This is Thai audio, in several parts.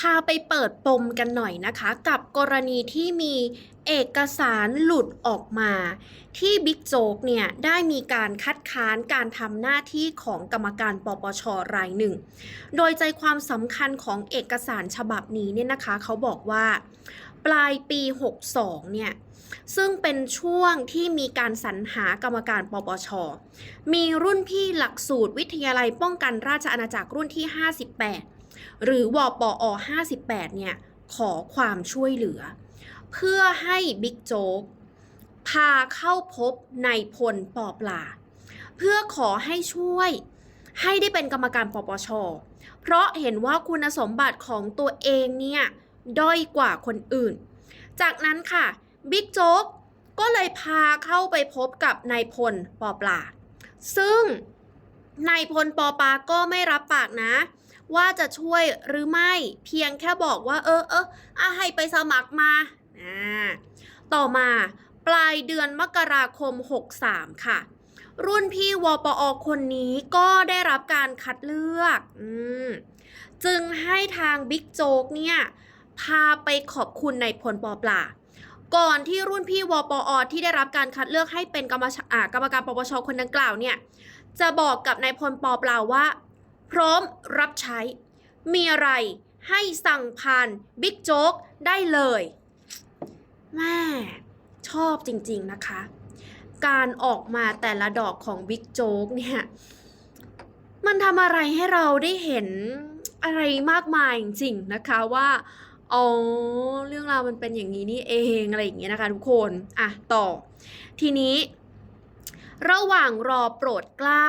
พาไปเปิดปมกันหน่อยนะคะ กับกรณีที่มีเอกสารหลุดออกมา ที่บิ๊กโจ๊กเนี่ยได้มีการคัดค้านการทำหน้าที่ของกรรมการปปชรายหนึ่ง โดยใจความสำคัญของเอกสารฉบับนี้เนี่ยนะคะ เขาบอกว่า ปลายปี 62 เนี่ยซึ่งเป็นช่วงที่มีการสรรหากรรมการปปช มีรุ่นพี่หลักสูตรวิทยาลัยป้องกันราชอาณาจักรรุ่นที่ 58 หรือวปอ 58 เนี่ย ขอความช่วยเหลือ เพื่อให้บิ๊กโจ๊กพาเข้าพบนายพลปอปลา เพื่อขอให้ช่วยให้ได้เป็นกรรมการปปช เพราะเห็นว่าคุณสมบัติของตัวเองเนี่ยด้อยกว่าคนอื่น จากนั้นค่ะบิ๊กโจ๊กก็เลยพาเข้าไปพบกับนายพลปอปลา ซึ่งนายพลปอปลาก็ไม่รับปากนะ ว่าจะช่วยหรือไม่ เพียงแค่บอกว่า เออเอออะให้ไปสมัครมาอ่าต่อมาปลายเดือนมกราคม 63 ค่ะ รุ่นพี่วปอคนนี้ก็ได้รับการคัดเลือกอจึงให้ทางบิ๊กโจ๊กเนี่ย พาไปขอบคุณนายพลปอปลาก่อนที่รุ่นพี่วปอที่ได้รับการคัดเลือกให้เป็นกรรมกรรมการปปชคนดังกล่าวเนี่ย จะบอกกับนายพลปอปลาว่า พร้อมรับใช้ มีอะไรให้สั่งผ่านบิ๊กโจ๊กได้เลยแม่ชอบจริงๆนะคะ การออกมาแต่ละดอกของบิ๊กโจ๊กเนี่ย มันทำอะไรให้เราได้เห็นอะไรมากมายจริงๆนะคะว่าอ๋อเรื่องราวมันเป็นอย่างนี้นี่เองอะไรอย่างเงี้ยนะคะทุกคนอะต่อ ทีนี้ ระหว่างรอโปรดเกล้า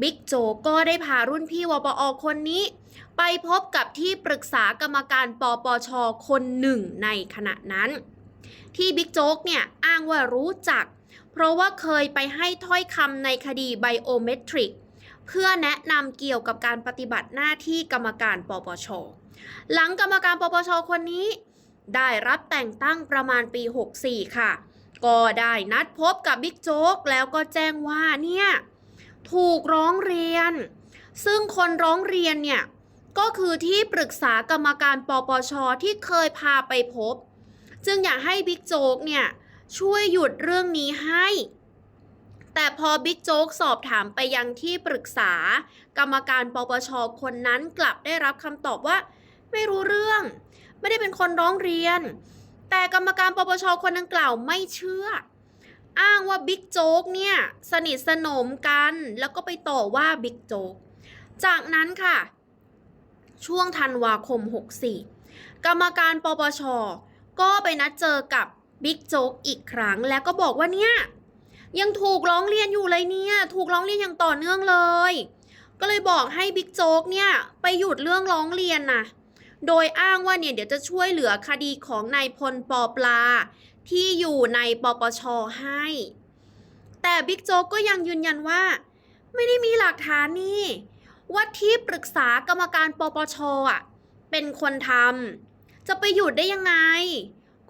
บิ๊กโจก็ได้พารุ่นพี่วปอคนนี้ ไปพบกับที่ปรึกษากรรมการปปช คนหนึ่งในขณะนั้น ที่บิ๊กโจ๊กเนี่ยอ้างว่ารู้จัก เพราะว่าเคยไปให้ถ้อยคำในคดีไบโอเมตริก เพื่อแนะนำเกี่ยวกับการปฏิบัติหน้าที่กรรมการปปช หลังกรรมการปปช คนนี้ ได้รับแต่งตั้งประมาณปี 64 ค่ะ ก็ได้นัดพบกับบิ๊กโจ๊กแล้วก็แจ้งว่าเนี่ย ถูกร้องเรียน ซึ่งคนร้องเรียนเนี่ย ก็คือที่ปรึกษากรรมการปปชที่เคยพาไปพบ จึงอยากให้บิ๊กโจ๊กเนี่ย ช่วยหยุดเรื่องนี้ให้ แต่พอบิ๊กโจ๊กสอบถามไปยังที่ปรึกษา กรรมการปปชคนนั้นกลับได้รับคำตอบว่า ไม่รู้เรื่อง ไม่ได้เป็นคนร้องเรียน แต่กรรมการปปชคนดังกล่าวไม่เชื่อ อ้างว่าบิ๊กโจ๊กเนี่ยสนิทสนมกันแล้วก็ไปต่อว่าบิ๊กโจ๊ก จากนั้นค่ะ ช่วงธันวาคม 64 กรรมการปปช ก็ไปนัดเจอกับบิ๊กโจ๊กอีกครั้ง แล้วก็บอกว่าเนี่ยยังถูกร้องเรียนอยู่เลยเนี่ย ถูกร้องเรียนอย่างต่อเนื่องเลย ก็เลยบอกให้บิ๊กโจ๊กเนี่ยไปหยุดเรื่องร้องเรียนนะโดยอ้างว่าเนี่ยเดี๋ยวจะช่วยเหลือคดีของนายพลปอปลา ที่อยู่ในปปชให้ แต่บิ๊กโจ๊กก็ยังยืนยันว่า ไม่ได้มีหลักฐานนี่ว่าที่ปรึกษากรรมการปปชอะเป็นคนทำจะไปหยุดได้ยังไง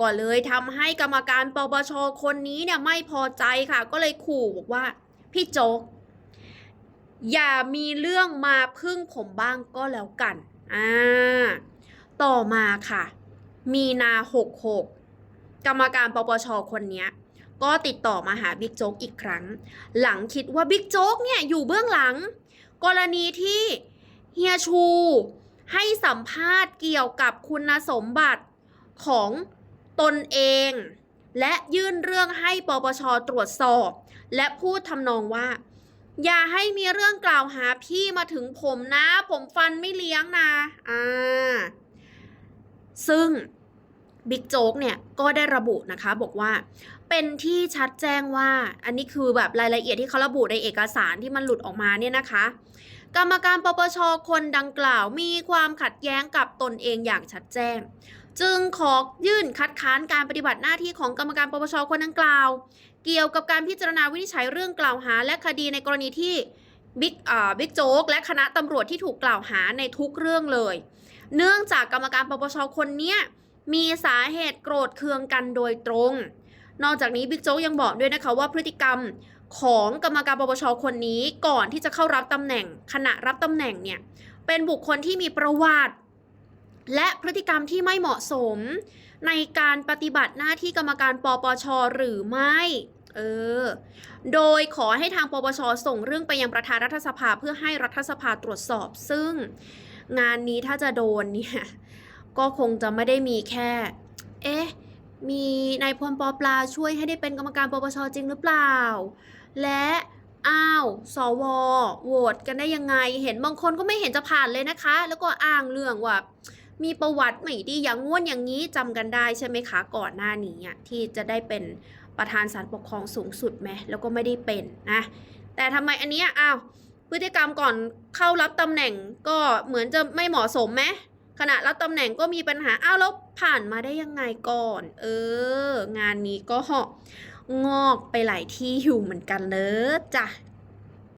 ก็เลยทำให้กรรมการปปชคนนี้เนี่ยไม่พอใจค่ะ ก็เลยขู่บอกว่า พี่โจ๊กอย่ามีเรื่องมาพึ่งผมบ้างก็แล้วกัน อ่า ต่อมาค่ะ มีนาหกหก กรรมการปปชคนนี้ก็ติดต่อมาหาบิ๊กโจ๊กอีกครั้ง หลังคิดว่าบิ๊กโจ๊กเนี่ยอยู่เบื้องหลัง กรณีที่เฮียชูให้สัมภาษณ์เกี่ยวกับคุณสมบัติของตนเอง และยื่นเรื่องให้ปปชตรวจสอบ และพูดทำนองว่า อย่าให้มีเรื่องกล่าวหาพี่มาถึงผมนะ ผมฟันไม่เลี้ยงนะอ่าซึ่ง บิ๊กโจ๊กเนี่ยก็ได้ระบุนะคะบอกว่าเป็นที่ชัดแจ้งว่าอันนี้คือแบบรายละเอียดที่เขาระบุในเอกสารที่มันหลุดออกมาเนี่ยนะคะ กรรมการปปชคนดังกล่าวมีความขัดแย้งกับตนเองอย่างชัดแจ้ง จึงขอยื่นคัดค้านการปฏิบัติหน้าที่ของกรรมการปปชคนดังกล่าว เกี่ยวกับการพิจารณาวินิจฉัยเรื่องกล่าวหา และคดีในกรณีที่บิ๊กอ่าบิ๊กโจ๊กและคณะตำรวจที่ถูกกล่าวหาในทุกเรื่องเลย เนื่องจากกรรมการปปชคนเนี้ย มีสาเหตุโกรธเคืองกันโดยตรง นอกจากนี้บิ๊กโจ๊กยังบอกด้วยนะคะว่าพฤติกรรมของกรรมการปปชคนนี้ก่อนที่จะเข้ารับตำแหน่ง ขณะรับตำแหน่งเนี่ยเป็นบุคคลที่มีประวัติ และพฤติกรรมที่ไม่เหมาะสม ในการปฏิบัติหน้าที่กรรมการปปชหรือไม่เออ โดยขอให้ทางปปชส่งเรื่องไปยังประธานรัฐสภาเพื่อให้รัฐสภาตรวจสอบ ซึ่งงานนี้ถ้าจะโดนเนี่ย ก็คงจะไม่ได้มีแค่ เอ๊ะ มีนายพลปอปลาช่วยให้ได้เป็นกรรมการปปชจริงหรือเปล่า และอ้าวสวโหวตกันได้ยังไง เห็นบางคนก็ไม่เห็นจะผ่านเลยนะคะ แล้วก็อ้างเรื่องว่ามีประวัติไม่ดีอย่างง่วนอย่างนี้จำกันได้ใช่ไหมคะ ก่อนหน้านี้ที่จะได้เป็นประธานศาลปกครองสูงสุดไหมแล้วก็ไม่ได้เป็นนะ แต่ทำไมอันนี้อ้าวพฤติกรรมก่อนเข้ารับตำแหน่งก็เหมือนจะไม่เหมาะสมไหม ขณะรับตำแหน่งก็มีปัญหา อ้าวแล้วผ่านมาได้ยังไงก่อน เออ งานนี้ก็งอกไปหลายที่อยู่เหมือนกันเลยจ้ะ